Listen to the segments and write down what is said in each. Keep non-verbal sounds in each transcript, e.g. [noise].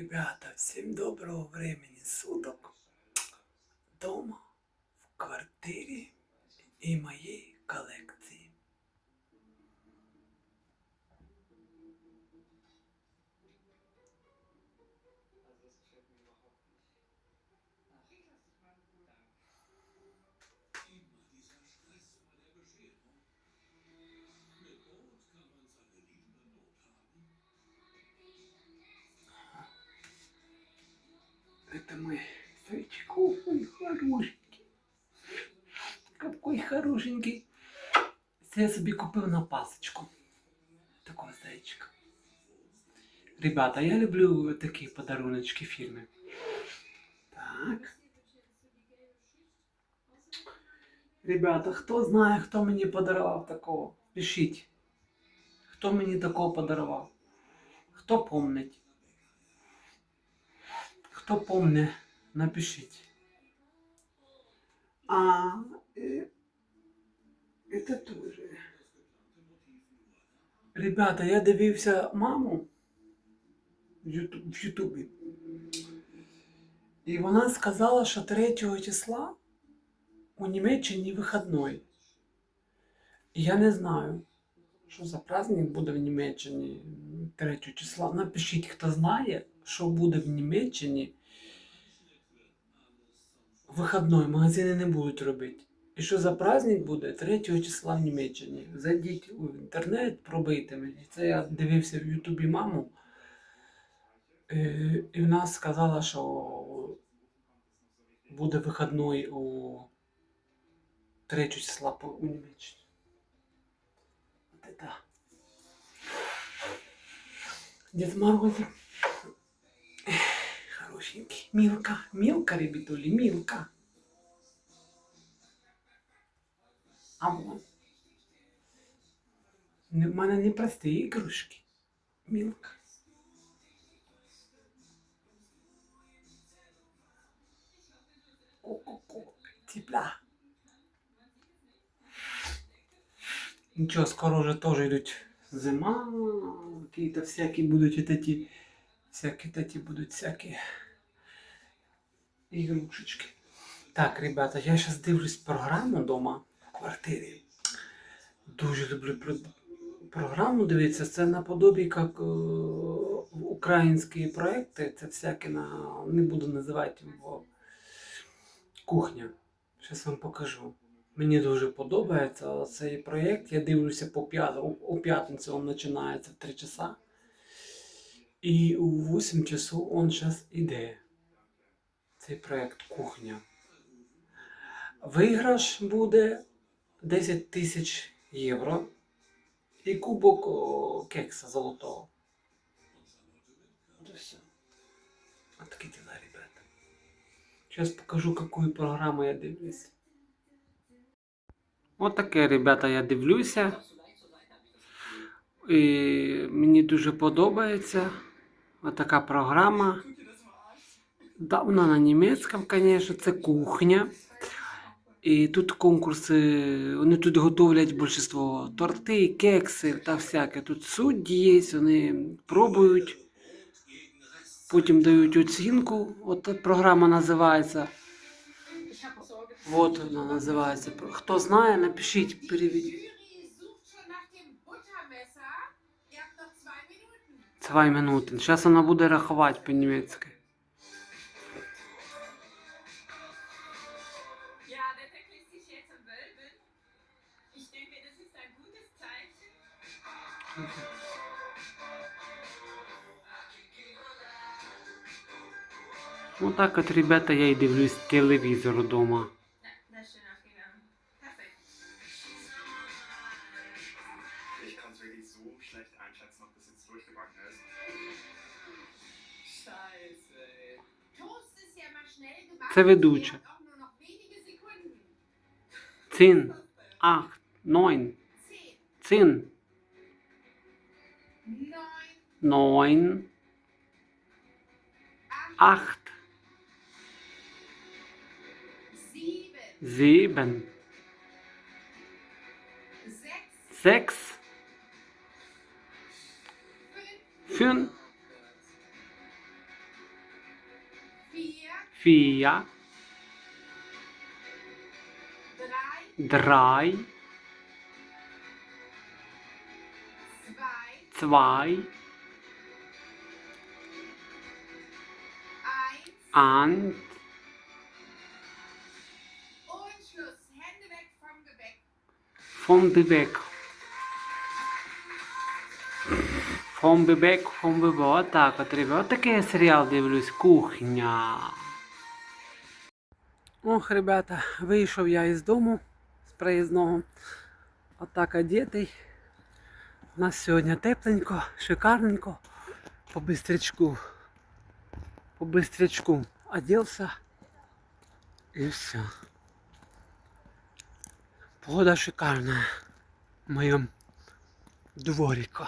Ребята, всім доброго времени суток. Дома, в квартирі і моїй колекції. мой зайчик, ой, хорошенький. Какой хорошенький. Це я собі купив на пасочку. Такого зайчика. Ребята, я люблю такі подаруночки фірми. Так. Ребята, хто знає, хто мені подарував такого? Пишіть. Хто мені такого подарував? Хто помнить? Хто помне, напишіть. А э, это тоже. Ребята, я дивився маму в Юту- в Ютубі. І вона сказала, що 3 числа у Німеччині вихідний. І я не знаю, що за праздник буде в Німеччині 3 числа. Напишіть, хто знає, що буде в Німеччині. Вихідний, магазини не будуть робити. І що за праздник буде 3 числа в Німеччині. Зайдіть у інтернет, пробийте мені. Це я дивився в Ютубі маму. Е, І вона сказала, що буде вихідний у 3 числа у Німеччині. Дед Морозик. Хорошенький. Милка. Милка, ребятули, Милка. А вон. В мене не прості ігрушки. Мілка. Ку-ку-ку. Тепла. Нічого, скоро вже теж йдуть зима, какие-то всякі будуть эти, всякі такі будуть всякі ігрушечки. Так, ребята, я зараз дивлюсь програму вдома в квартирі. Дуже люблю про- програму дивитися. Це наподобі як е, українські проекти. Це всякі на не буду називати його кухня. Зараз вам покажу. Мені дуже подобається цей проєкт. Я дивлюся по п'ят... у- у п'ятницю він починається в 3 часа. І у 8 часу він зараз іде. Цей проєкт кухня. Виграш буде 10 тисяч євро і кубок кекса золотого. От все. От такі діла, ребята. Сейчас покажу, какую програму я дивлюсь. От таке, ребята, я дивлюся. І мені дуже подобається. Ось така програма. Да, вона на німецькому, звісно, це кухня. І тут конкурси, вони тут готовлять більшість торти, кекси та всяке. Тут судді є, вони пробують, потім дають оцінку. От програма називається. Вот вона називається. Хто знає, напишіть, переведіть. Zwei минути. Зараз вона буде рахувати по-німецьки. Ну так от, ребята, я і дивлюсь телевізор вдома. Це ведуча. Цин. Ах, нойн. Цин. Нойн. Ахт. sieben, sechs, fünf, vier, drei, zwei, zwei, eins, Vom Bebek. Фон Бебек, фон Бебе. Отак от, ребят. Отакий я серіал дивлюсь. Кухня. Ох, ребята, вийшов я із дому з проїзного. Отак одетий. У нас сьогодні тепленько, шикарненько. По бистрячку. По бистрячку оделся. І все. Погода шикарная в моем дворике.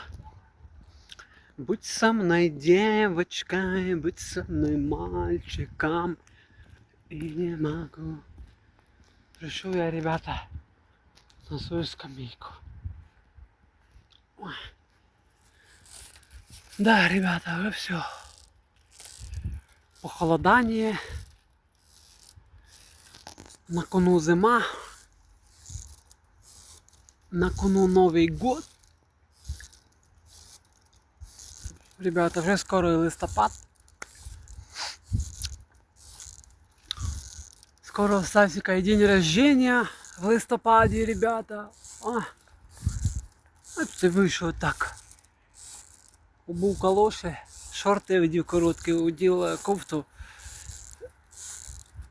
Будь со мной девочкой, будь со мной мальчиком. И не могу. Пришел я, ребята, на свою скамейку. Ой. Да, ребята, уже все. Похолодание. На кону зима. На кону Новий год. Ребята, вже скоро листопад. Скоро у Сасика і день рождения в листопаді, ребята. От це вийшов так. Обув калоші, шорти одів короткі, одів е, кофту.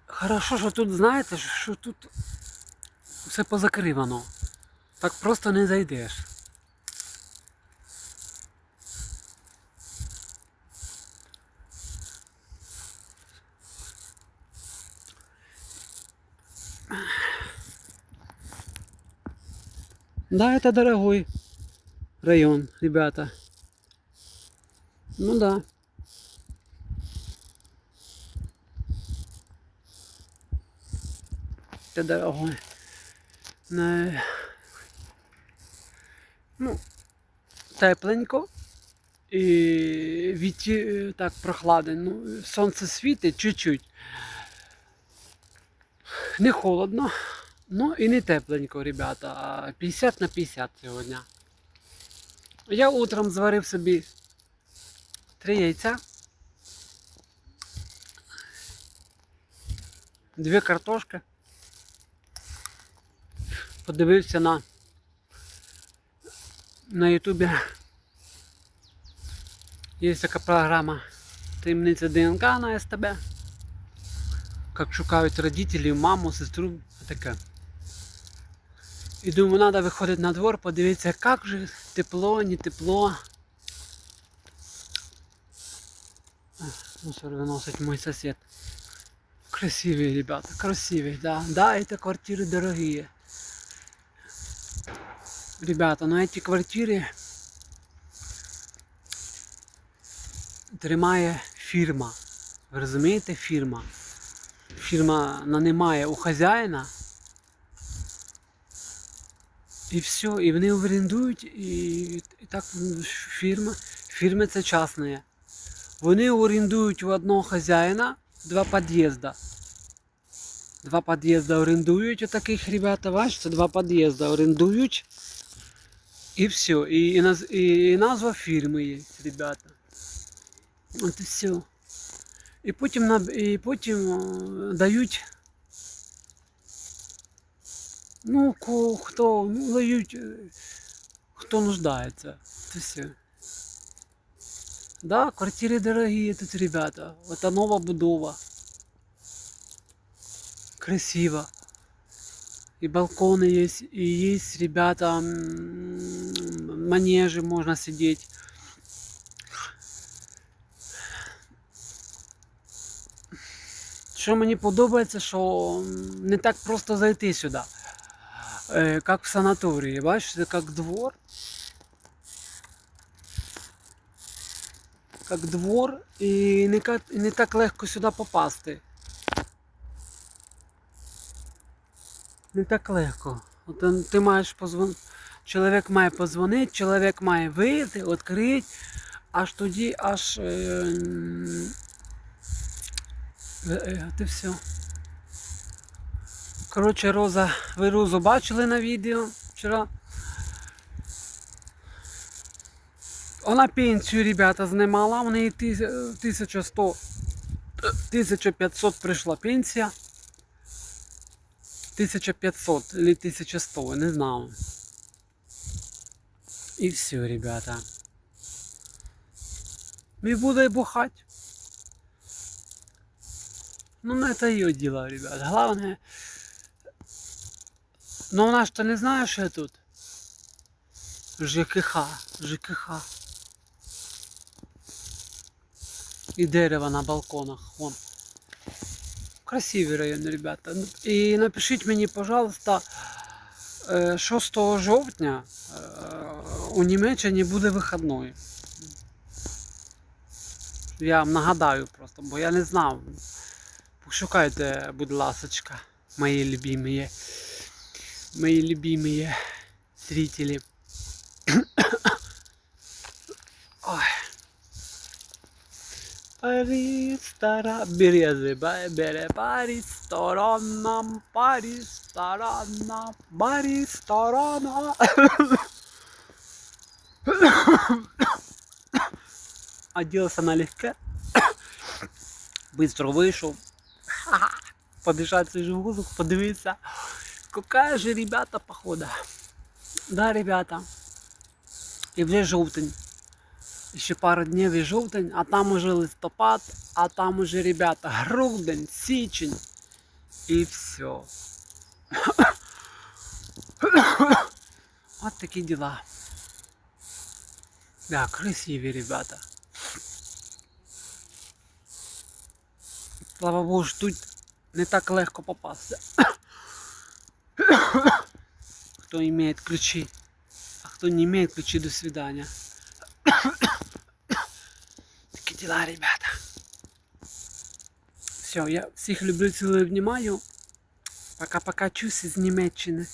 Хорошо, що тут, знаєте, що тут все позакривано. Так просто не зайдеш. Да, это дорогой район, ребята. Ну да. Это дорогой. Не... Ну, тепленько. І віті так прохладно. Ну, сонце світить чуть-чуть. Не холодно, ну і не тепленько, ребята. 50 на 50 сьогодні. Я утром зварив собі три яйця. Дві картошки. Подивився на на Ютубі є така програма Таємниця ДНК на СТБ. Как шукають родителів, маму, сестру, таке. І думаю, треба виходити на двор, подивитися, як же тепло, не тепло. Мусор виносить мой сосед. Красивые ребята, красивые, да. Да, это квартиры дорогие. Ребята, но эти квартиры тримає фірма. Ви розумієте, фірма. Фірма нанимає у хазяїна. І все, і вони орендують, і, і так фірма. Фірми це частні. Вони орендують у одного хазяїна два під'їзди. Два під'їзди орендують у таких ребята, бачите, два під'їзди орендують. І все. І, і, наз- і, і назва фірми є, ребята. От і все. І потім, на- і потім е, дають. Ну, ко- хто, ну, дають, е, хто нуждається. Це все. Да, квартиры дорогие тут, ребята. Это нова будова. Красиво. И балконы есть, и есть, ребята, м, манежи можно сидеть. Що мені подобається, що м, не так просто зайти сюди. Е, як в санаторії, бачите, як двор. Як двор, і не, ка- і не так легко сюди попасти. Не так легко. От ти маєш позвон... Чоловік має позвонити, чоловік має вийти, відкрити, аж тоді аж. Е... Е, Ти все. Коротше, Роза, ви Розу бачили на відео вчора. Вона пенсію, ребята, знімала, в неї е, 1100, е, 1500 прийшла пенсія. 1500 или 1100, не знаю. І все, ребята. І буде бухать. Ну, ну, это ее дело, ребят. Главное... Но она что не знает, что я тут? ЖКХ, ЖКХ. И дерево на балконах, вон Красивый район, ребята. І напишіть мені, пожалуйста, е, 6 жовтня е, у Німеччині буде вихідний. Я вам нагадаю просто, бо я не знав. Пошукайте, будь ласочка, мої любимые, мої любимые зрители. Парі стара берези, бе- бере парі сторона, парі сторона, парі сторона. Оделся налегке. Быстро вийшов. Подышать свежий воздух, подивитися. Какая же, ребята, похода. Да, ребята. І вже жовтень. Ще пару днів і жовтень, а там уже листопад, а там уже, ребята, грудень, січень. І все. От [coughs] такі діла. Да, красиві, ребята. Слава Богу, ж тут не так легко попасться. Кто имеет [coughs] ключи, а кто не имеет ключи, до свидания. Дела, ребята. Все, я всіх люблю, цілую, обнімаю. Пока-пока, чусь із Німеччини.